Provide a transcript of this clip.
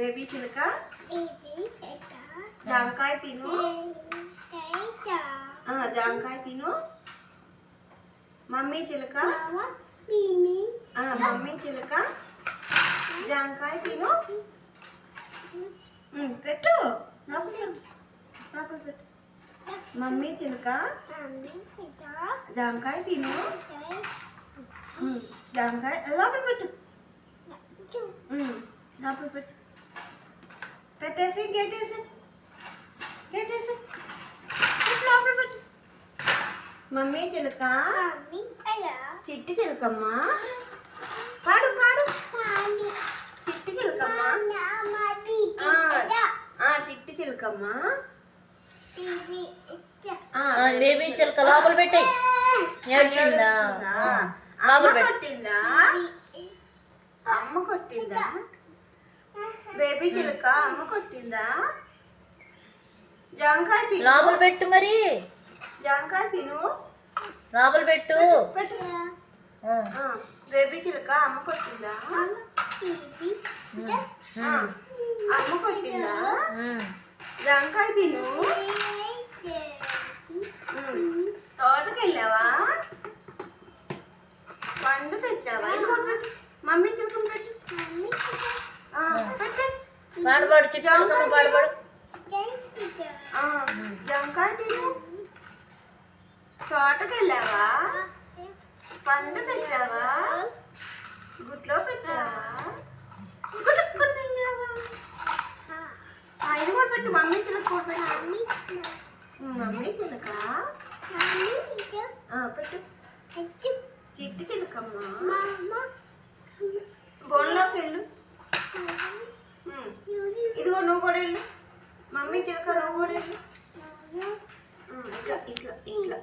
Baby చిలుక? జాంకాయ తిను. జాంకాయ తిను. మమ్మీ చిలుక? మమ్మీ చిలుక? జాంకాయ తిను. పెట్టు. పెట్టు. మమ్మీ చిలుక? జాంకాయ తిను. జాంకాయ. లోపల పెట్టు. లోపల పెట్టు. పెట్టేసి గెట్టేసి. గెట్టేసి. పెట్టు, లోపల పెట్టు. మమ్మీ చిలుక. చిట్టి చిలుకమ్మ. పాడు పాడు. చిట్టి చిలుకమ్మ. చిట్టి చిలుకమ్మ. బీబీ చిలక. లోపల పెట్టాయి. ఏడ్చిందా? లోపల అమ్మ పెట్టు. కొట్టిందా? అమ్మ కొట్టిందా? బేబీ చిలుక అమ్మ కొట్టిందా? జాంకాయ తిను. లోపల పెట్టు మరి. జాంకాయ తిను. లోపల పెట్టు. బేబీ చిలుక అమ్మ కొట్టిందా? అమ్మ కొట్టిందా. జాంకాయ తిను. తోటకి వెళ్ళావా పండు తెచ్చావా? మమ్మీ చిలుకం పెట్టు. పాడుపాడు చిట్టి చిలకమ్మ పాడుపాడు ఆ, జాంకాయ తిను. తోటకి వెళ్ళావా పండు తెచ్చావా? గుట్లో పెట్టావా? గుట్టుకుని మింగావా? ఆ, ఇది కూడా పెట్టు మమ్మీ చిలుక కూడా పెట్టు. మమ్మీ చిలుక ఆ, పెట్టు. చిట్టి చిలుకమ్మ బోన్లోకి వెళ్ళు నువ్వు కూడా వెళ్ళు మమ్మీ చిలుక నువ్వు కూడా వెళ్ళు ఇట్లా ఇట్లా ఇట్లా.